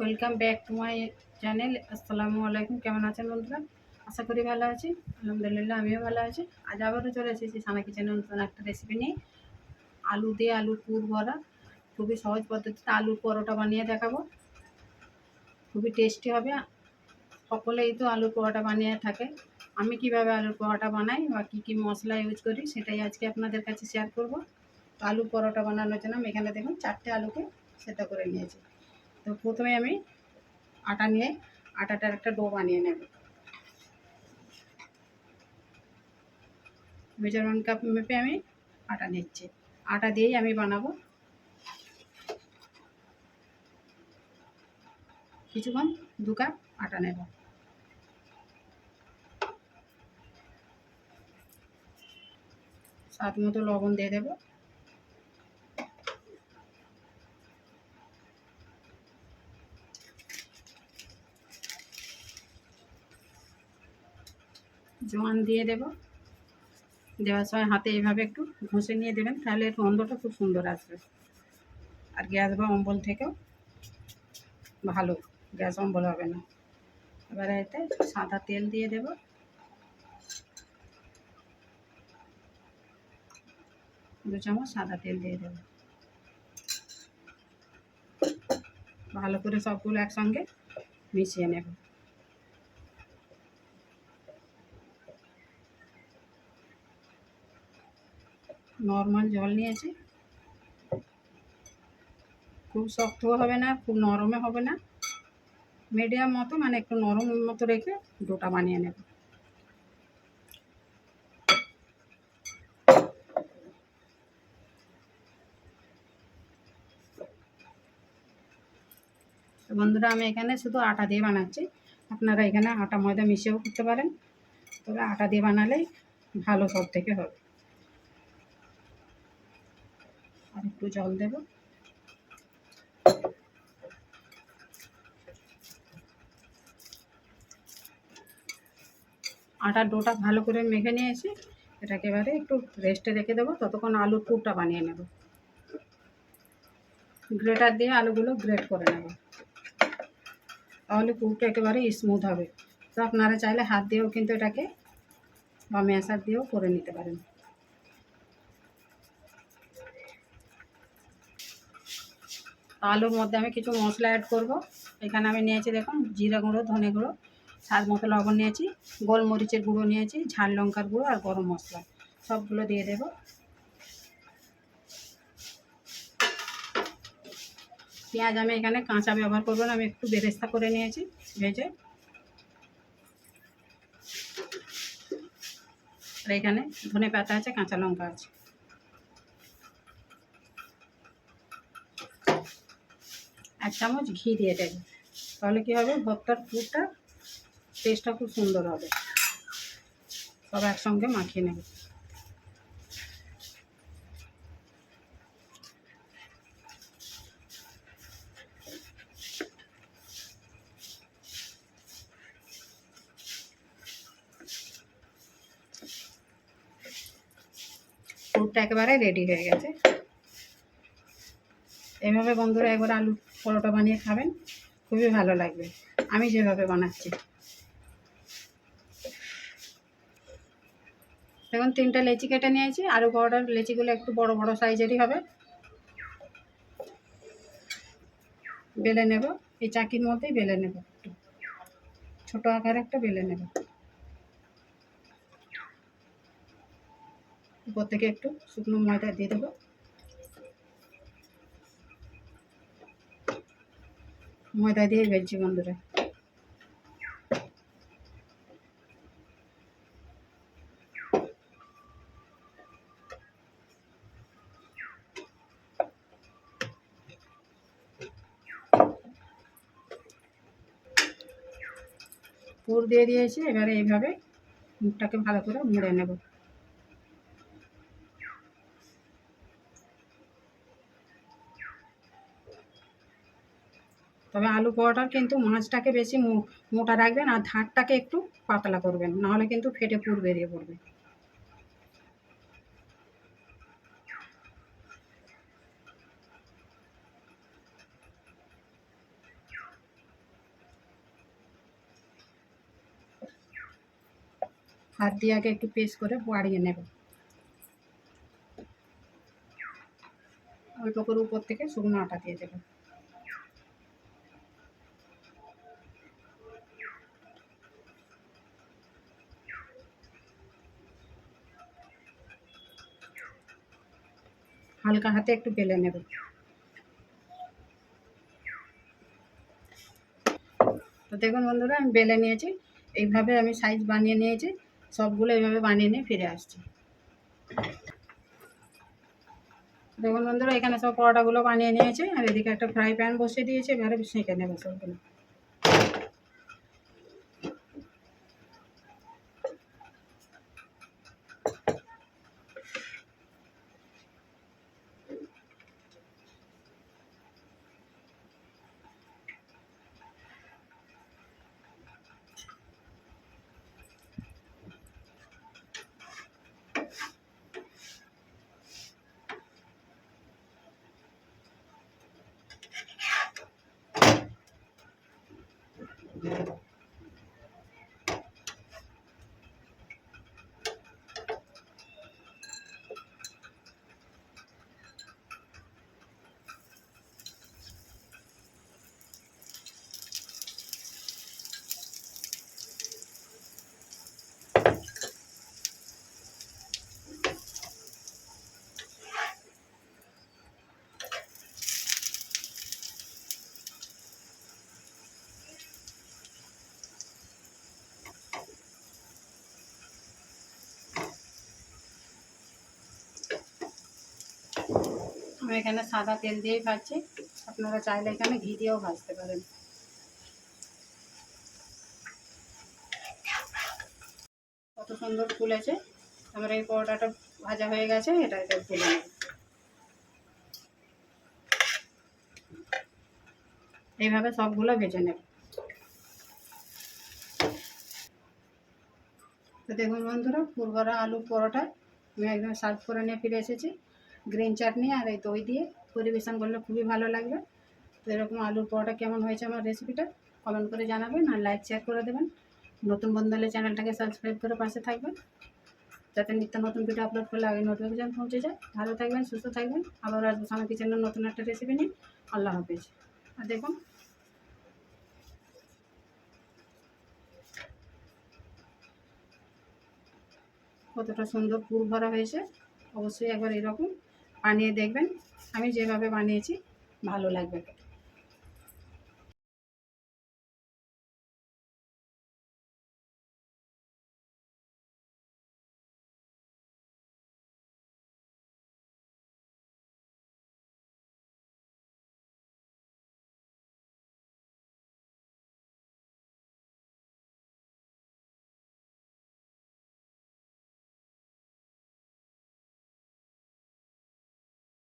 Welcome back to my channel. আসসালামু আলাইকুম, কেমন আছেন বন্ধুরা? আশা করি ভালো আছি। আলহামদুলিল্লাহ, আমিও ভালো আছি। আজ আবারও চলে এসেছি সানা কিচেনে নতুন একটা রেসিপি নিয়ে। আলু দিয়ে আলুর পুর ভরা। খুবই সহজ পদ্ধতিতে আলুর পরোটা বানিয়ে দেখাবো। খুবই টেস্টি হবে। সকলেই তো আলুর পরোটা বানিয়ে থাকে। আমি কীভাবে আলুর পরোটা বানাই বা কী কী মশলা ইউজ করি, সেটাই আজকে আপনাদের কাছে শেয়ার করব। আলু পরোটা বানানোর জন্য আমি এখানে দেখুন, চারটে আলুকে সেদ্ধ করে নিয়েছি। তো প্রথমে আমি আটা নিয়ে, আটাটার একটা ডো বানিয়ে নেব। মেজারমেন্ট কাপ মেপে আমি আটা নিচ্ছি। আটা দিয়েই আমি বানাবো। কিছুক্ষণ দু কাপ আটা নেব। স্বাদ মতো লবণ দিয়ে দেবো। জোয়ান দিয়ে দেব। দেওয়ার সময় হাতে এইভাবে একটু ঘষে নিয়ে দেবেন, তাহলে এর গন্ধটা খুব সুন্দর আসবে। আর গ্যাস বা অম্বল থেকেও ভালো, গ্যাস অম্বল হবে না। এবারে এতে সাদা তেল দিয়ে দেব। দু চামচ সাদা তেল দিয়ে দেব। ভালো করে সবগুলো একসঙ্গে মিশিয়ে নেব। নর্মাল জল নিয়েছি। খুব শক্তও হবে না, খুব নরমে হবে না। মিডিয়াম মতো মানে একটু নরম মতো রেখে ডোটা বানিয়ে নেব। বন্ধুরা, আমি এখানে শুধু আটা দিয়ে বানাচ্ছি। আপনারা এখানে আটা ময়দা মিশিয়েও করতে পারেন। তবে আটা দিয়ে বানালেই ভালো সব থেকে হবে। আর একটু জল দেব। আটার ডোটা ভালো করে মেখে নিয়েছি। এটাকে এবারে একটু রেস্টে রেখে দেবো। ততক্ষণ আলুর পুরটা বানিয়ে নেব। গ্রেটার দিয়ে আলুগুলো গ্রেট করে নেব। তাহলে পুরটা একেবারে স্মুথ হবে। তো আপনারা চাইলে হাত দিয়েও কিন্তু এটাকে বা ম্যাশার দিয়েও করে নিতে পারেন। আলুর মধ্যে আমি কিছু মশলা অ্যাড করব। এখানে আমি নিয়েছি দেখুন, জিরা গুঁড়ো, ধনে গুঁড়ো, স্বাদ মতো লবণ নিয়েছি, গোলমরিচের গুঁড়ো নিয়েছি, ঝাল লঙ্কার গুঁড়ো আর গরম মশলা, সবগুলো দিয়ে দেব। পেঁয়াজ আমি এখানে কাঁচা ব্যবহার করব না, আমি একটু বেরেস্তা করে নিয়েছি ভেজে। আর এখানে ধনে পাতা আছে, কাঁচা লঙ্কা আছে। এক চামচ ঘি দিয়ে দেবে। তাহলে কী হবে? ভর্তার পুরটা টেস্টটা খুব সুন্দর হবে। সব একসঙ্গে মাখিয়ে নেবে। পুরটা একেবারে রেডি হয়ে গেছে। এভাবে বন্ধুরা একবার আলু পরোটা বানিয়ে খাবেন, খুবই ভালো লাগবে। আমি যেভাবে বানাচ্ছি। দেখুন, তিনটা লেচি কেটে নিয়েছি, আলু পরোটার লেচিগুলো একটু বড় বড় সাইজেরই হবে। বেলে নেব, এই চাকির মধ্যেই বেলে নেব একটু। ছোটো আকারে একটা বেলে নেব। উপর থেকে একটু শুকনো ময়দা দিয়ে দেবো। ময়দা দিয়ে বেলছি বন্ধুরা। পুর দিয়ে দিয়েছি এবারে এইভাবে মুখটাকে ভালো করে মুড়ে নেব। তবে আলু পরোটার কিন্তু মাছটাকে বেশি মোটা রাখবেন আর ধারটাকে একটু পাতলা করবেন, নাহলে কিন্তু ফেটে পুর বেরিয়ে পড়বে। হাত দিয়ে আগে একটু পেস্ট করে বাড়িয়ে নেব। অল্প করে উপর থেকে শুকনো আটা দিয়ে দেবো। হালকা হাতে একটু বেলে নেব। তো দেখুন বন্ধুরা, আমি বেলে নিয়েছি। এইভাবে আমি সাইজ বানিয়ে নিয়েছি। সবগুলো এইভাবে বানিয়ে নিয়ে ফিরে আসছি। দেখুন বন্ধুরা, এখানে সব পরোটাগুলো বানিয়ে নিয়েছি। আর এদিকে একটা ফ্রাই প্যান বসিয়ে দিয়েছি। এবারে সেঁকে নেব সবগুলো। আমি এখানে সাদা তেল দিয়েই ভাজছি। আপনারা চাইলে এখানে ঘি দিয়েও ভাজতে পারেন। কত সুন্দর ফুলেছে। আমার এই পরোটাটা ভাজা হয়ে গেছে, এটা এটা নেব এইভাবে সবগুলো ভেজে নেব। দেখুন বন্ধুরা, পুরবরা আলু পরোটা আমি একদম সার্ভ করে নিয়ে ফিরে এসেছি। গ্রিন চাটনি আর এই দই দিয়ে পরিবেশন করলে খুবই ভালো লাগবে। তো এরকম আলুর পরোটা কেমন হয়েছে আমার রেসিপিটা কমেন্ট করে জানাবেন আর লাইক শেয়ার করে দেবেন। নতুন বন্ধু হলে চ্যানেলটাকে সাবস্ক্রাইব করে পাশে থাকবেন। যাতে নিত্য নতুন ভিডিও আপলোড করলে আগে নোটিফিকেশান পৌঁছে যায়। ভালো থাকবেন, সুস্থ থাকবেন। আবার আসব সামনে কিচেনের নতুন একটা রেসিপি নিয়ে। আল্লাহ হাফিজ। আর দেখুন। কতটা সুন্দর পুর ভরা হয়েছে। অবশ্যই একবার এরকম বানিয়ে দেখবেন। আমি যেভাবে বানিয়েছি ভালো লাগবে।